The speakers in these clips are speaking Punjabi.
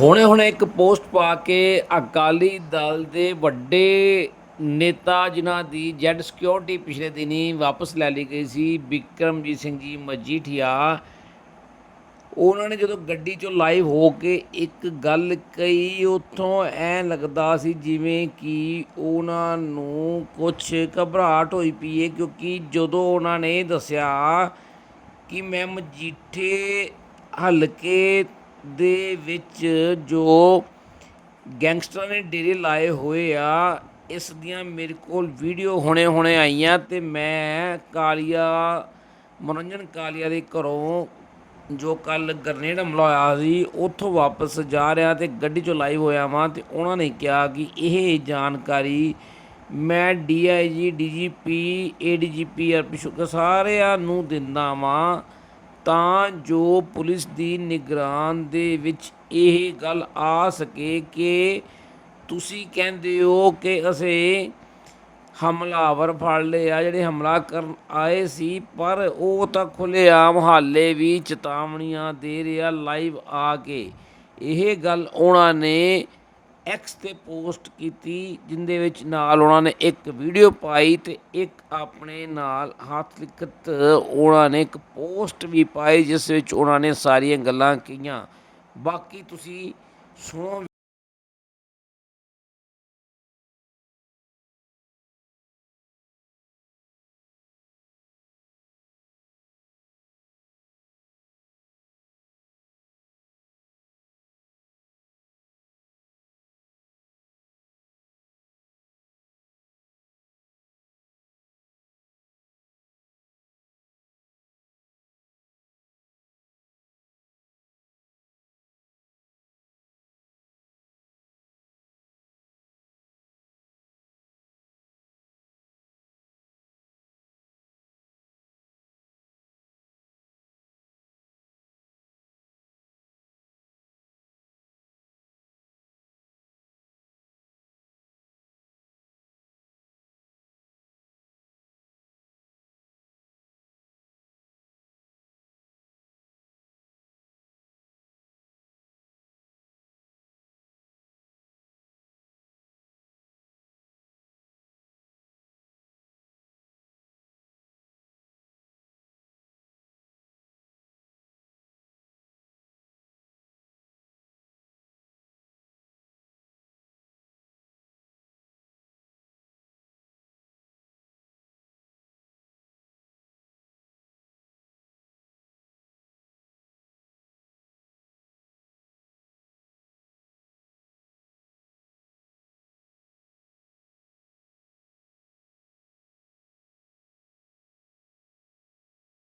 ਹੁਣੇ ਹੁਣੇ ਇੱਕ ਪੋਸਟ ਪਾ ਕੇ ਅਕਾਲੀ ਦਲ ਦੇ ਵੱਡੇ ਨੇਤਾ ਜਿਨ੍ਹਾਂ ਦੀ ਜੈਡ ਸਿਕਿਉਰਿਟੀ ਪਿਛਲੇ ਦਿਨੀ ਵਾਪਸ ਲੈ ਲਈ ਗਈ ਸੀ ਵਿਕਰਮਜੀਤ ਸਿੰਘ ਜੀ ਮਜੀਠੀਆ। ਉਹਨਾਂ ਨੇ ਜਦੋਂ ਗੱਡੀ 'ਚੋਂ ਲਾਈਵ ਹੋ ਕੇ ਇੱਕ ਗੱਲ ਕਹੀ, ਉੱਥੋਂ ਐ ਲੱਗਦਾ ਸੀ ਜਿਵੇਂ ਕਿ ਉਹਨਾਂ ਨੂੰ ਕੁਝ ਘਬਰਾਹਟ ਹੋਈ ਪਈ ਹੈ ਕਿਉਂਕਿ ਜਦੋਂ ਉਹਨਾਂ ਨੇ ਦੱਸਿਆ ਕਿ ਮੈਂ ਮਜੀਠੇ ਹਲਕੇ ਦੇ ਵਿੱਚ ਜੋ ਗੈਂਗਸਟਰਾਂ ਨੇ ਡੇਰੇ ਲਾਏ ਹੋਏ ਆ, ਇਸ ਦੀਆਂ ਮੇਰੇ ਕੋਲ ਵੀਡੀਓ ਹੁਣੇ ਹੁਣੇ ਆਈਆਂ ਤੇ ਮੈਂ ਕਾਲੀਆ, ਮਨੋਰੰਜਨ ਕਾਲੀਆ ਦੇ ਘਰੋਂ ਜੋ ਕੱਲ ਗਰਨੇਡ ਹਮਲਾ ਹੋਇਆ ਸੀ, ਉੱਥੋਂ ਵਾਪਸ ਜਾ ਰਿਹਾ ਤੇ ਗੱਡੀ 'ਚੋਂ ਲਾਈਵ ਹੋਇਆ ਵਾਂ ਤੇ ਉਹਨਾਂ ਨੇ ਕਿਹਾ ਕਿ ਇਹ ਜਾਣਕਾਰੀ ਮੈਂ ਡੀਆਈਜੀ ਡੀਜੀਪੀ ਏਡੀਜੀਪੀ ਆਰਪੀ ਸ਼ੁਕਰ ਸਾਰਿਆਂ ਨੂੰ ਦਿੰਦਾ ਵਾਂ। ਤਾਂ ਜੋ ਪੁਲਿਸ ਦੀ ਨਿਗਰਾਨ ਦੇ ਵਿੱਚ ਇਹ ਗੱਲ ਆ ਸਕੇ ਕਿ ਤੁਸੀਂ ਕਹਿੰਦੇ ਹੋ ਕਿ ਅਸੀਂ ਹਮਲਾਵਰ ਫੜ ਲਿਆ ਜਿਹੜੇ ਹਮਲਾ ਕਰਨ ਆਏ ਸੀ, ਪਰ ਉਹ ਤਾਂ ਖੁੱਲ੍ਹੇਆਮ ਹਾਲੇ ਵੀ ਚੇਤਾਵਨੀਆਂ ਦੇ ਰਿਹਾ ਲਾਈਵ ਆ ਕੇ। ਇਹ ਗੱਲ ਉਹਨਾਂ ਨੇ ਐਕਸ ਤੇ ਪੋਸਟ ਕੀਤੀ, ਜਿੰਦੇ ਵਿੱਚ ਨਾਲ ਉਹਨਾਂ ਨੇ ਇੱਕ ਵੀਡੀਓ ਪਾਈ ਤੇ ਇੱਕ ਆਪਣੇ ਨਾਲ ਹੱਥ ਲਿਖਤ ਉਹਨਾਂ ਨੇ ਇੱਕ ਪੋਸਟ ਵੀ ਪਾਈ, ਜਿਸ ਵਿੱਚ ਉਹਨਾਂ ਨੇ ਸਾਰੀਆਂ ਗੱਲਾਂ ਕਹੀਆਂ। ਬਾਕੀ ਤੁਸੀਂ ਸੁਣੋ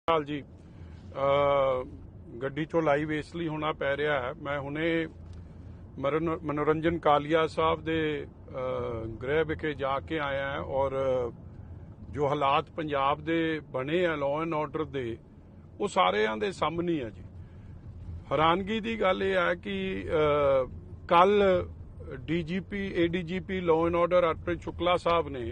ਹਾਲ ਜੀ ਗੱਡੀ ਚੋਂ ਲਾਈਵ ਇਸ ਲਈ ਹੋਣਾ ਪੈ ਰਿਹਾ ਹੈ। ਮੈਂ ਹੁਣੇ ਮਰਨ- ਮਨੋਰੰਜਨ ਕਾਲੀਆ ਸਾਹਿਬ ਦੇ ਗ੍ਰਹਿ ਵਿਖੇ ਜਾ ਕੇ ਆਇਆ ਹਾਂ ਔਰ ਜੋ ਹਾਲਾਤ ਪੰਜਾਬ ਦੇ ਬਣੇ ਆ ਲਾਅ ਐਂਡ ਆਰਡਰ ਦੇ, ਉਹ ਸਾਰਿਆਂ ਦੇ ਸਾਹਮਣੇ ਆ ਜੀ। ਹੈਰਾਨਗੀ ਦੀ ਗੱਲ ਇਹ ਹੈ ਕਿ ਕੱਲ DGP, ADGP law and order Arpreet Shukla ਸਾਹਿਬ ਨੇ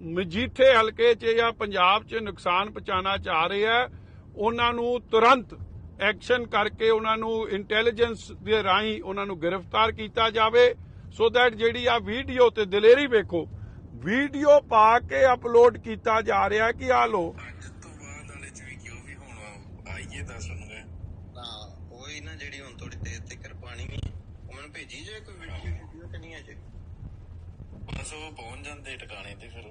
ਮਜੀਠੇ ਹਲਕੇ 'ਚ ਜਾਂ ਪੰਜਾਬ 'ਚ ਨੁਕਸਾਨ ਪਹੁੰਚਾਉਣਾ ਚਾਹ ਰਹੇ ਆ ਉਹਨਾਂ ਨੂੰ ਤੁਰੰਤ ਐਕਸ਼ਨ ਕਰਕੇ ਉਹਨਾਂ ਨੂੰ ਇੰਟੈਲੀਜੈਂਸ ਦੇ ਰਾਹੀਂ ਉਹਨਾਂ ਨੂੰ ਗ੍ਰਿਫਤਾਰ ਕੀਤਾ ਜਾਵੇ। ਸੋ ਦੈਟ ਜਿਹੜੀ ਆ ਵੀਡੀਓ ਤੇ ਦਲੇਰੀ ਵੇਖੋ ਵੀਡੀਓ ਪਾ ਕੇ ਅਪਲੋਡ ਕੀਤਾ ਜਾ ਰਿਹਾ ਕਿ ਆ ਲੋ ਅੱਜ ਤੋਂ ਬਾਅਦ ਵਾਲੇ ਚ ਵੀ ਕਿਉਂ ਵੀ ਹੁਣ ਆਈਏ ਦੱਸ ਲੂੰਗਾ ਹਾਂ ਉਹੀ ਨਾ ਜਿਹੜੀ ਹੁਣ ਥੋੜੀ ਦੇਰ ਤੱਕ ਪਾਣੀ ਵੀ ਉਹ ਮੈਨੂੰ ਭੇਜੀ ਜੇ ਕੋਈ ਵੀਡੀਓ ਵੀਡੀਓ ਤੇ ਨਹੀਂ ਅਜੇ। ਬਸ ਉਹ ਪਹੁੰਚ ਜਾਂਦੇ ਟਿਕਾਣੇ ਤੇ ਫਿਰ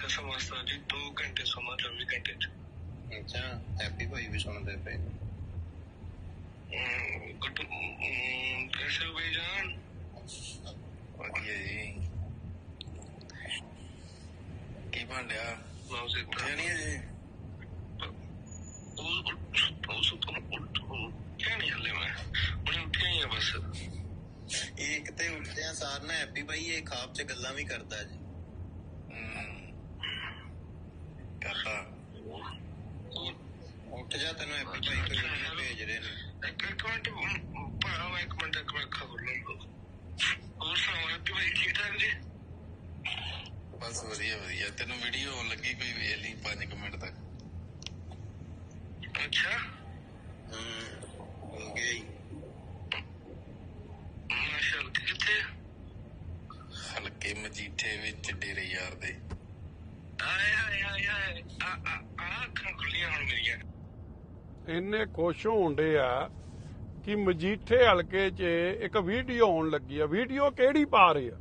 का समझता जी दो घंटे सोना चौबीस घंटे अच्छा हैप्पी भाई भी सोना है भाई गुड कैसे हो भाई जान बढ़िया जी की बन रहा नाम से नहीं है जी एक ते उठते हैं सार हैप्पी भाई ये खाब च गल्ला भी करता जी ਉੱਠ ਜਾ ਤੈਨੂੰ ਐਪੀ ਭਾਈ ਕੋਈ ਭੇਜ ਰਹੇ ਨੇ। ਇੱਕ ਮਿੰਟ ਭਾਵਾ ਇੱਕ ਮਿੰਟ ਇੱਕ ਮਿੰਟ ਖਬਰ ਲਓ। ਹੋਰ ਸੁਣਾਓ ਐਪੀ ਭਾਈ ਠੀਕ ਜੀ? ਬਸ ਵਧੀਆ ਵਧੀਆ। ਤੈਨੂੰ ਵੀਡੀਓ ਲੱਗੀ ਕੋਈ ਵੇਖ ਲਈ 5 ਮਿੰਟ ਤੱਕ। ਅੱਛਾ। ਇੰਨੇ ਖੁਸ਼ ਹੋਣਦੇ ਆ ਕਿ ਮਜੀਠੇ ਹਲਕੇ 'ਚ ਇੱਕ ਵੀਡੀਓ ਆਉਣ ਲੱਗੀ ਆ। ਵੀਡੀਓ ਕਿਹੜੀ ਪਾ ਰਹੀ ਆ?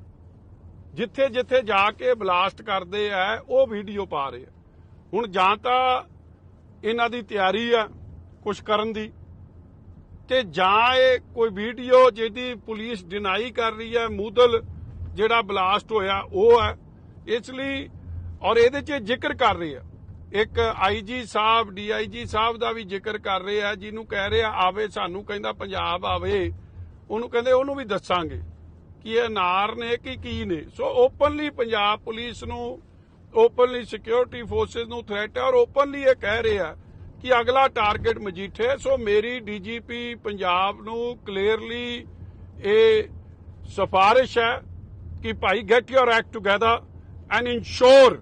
ਜਿੱਥੇ ਜਿੱਥੇ ਜਾ ਕੇ ਬਲਾਸਟ ਕਰਦੇ ਆ, ਉਹ ਵੀਡੀਓ ਪਾ ਰਹੇ ਆ। ਹੁਣ ਜਾਂ ਤਾਂ ਇਹਨਾਂ ਦੀ ਤਿਆਰੀ ਆ ਕੁਝ ਕਰਨ ਦੀ ਤੇ ਜਾਂ ਇਹ ਕੋਈ ਵੀਡੀਓ ਜਿਹਦੀ ਪੁਲਿਸ ਡਿਨਾਈ ਕਰ ਰਹੀ ਹੈ ਮੂਦਲ ਜਿਹੜਾ ਬਲਾਸਟ ਹੋਇਆ ਉਹ ਹੈ ਇਸ ਲਈ ਔਰ ਇਹਦੇ 'ਚ ਜ਼ਿਕਰ ਕਰ ਰਹੀ ਹੈ ਇੱਕ ਆਈਜੀ ਸਾਹਿਬ ਡੀਆਈਜੀ ਸਾਹਿਬ ਦਾ ਵੀ ਜ਼ਿਕਰ ਕਰ ਰਹੇ ਆ, ਜਿਹਨੂੰ ਕਹਿ ਰਹੇ ਆ, ਆਵੇ ਸਾਨੂੰ, ਕਹਿੰਦਾ ਪੰਜਾਬ ਆਵੇ, ਉਹਨੂੰ ਕਹਿੰਦੇ ਉਹਨੂੰ ਵੀ ਦੱਸਾਂਗੇ ਕਿ ਇਹ ਨਾਰ ਨੇ ਕਿ ਕੀ ਨੇ। ਸੋ ਓਪਨਲੀ ਪੰਜਾਬ ਪੁਲਿਸ ਨੂੰ ਓਪਨਲੀ ਸਿਕਿਉਰਿਟੀ ਫੋਰਸਸ ਨੂੰ ਥ੍ਰੈਟ ਹੈ ਔਰ ਓਪਨਲੀ ਇਹ ਕਹਿ ਰਹੇ ਆ ਕਿ ਅਗਲਾ ਟਾਰਗੇਟ ਮਜੀਠੇ ਸੋ ਮੇਰੀ ਡੀਜੀਪੀ ਪੰਜਾਬ ਨੂੰ ਕਲੀਅਰਲੀ ਇਹ ਸਿਫਾਰਿਸ਼ ਹੈ ਕਿ ਭਾਈ get your act together and ensure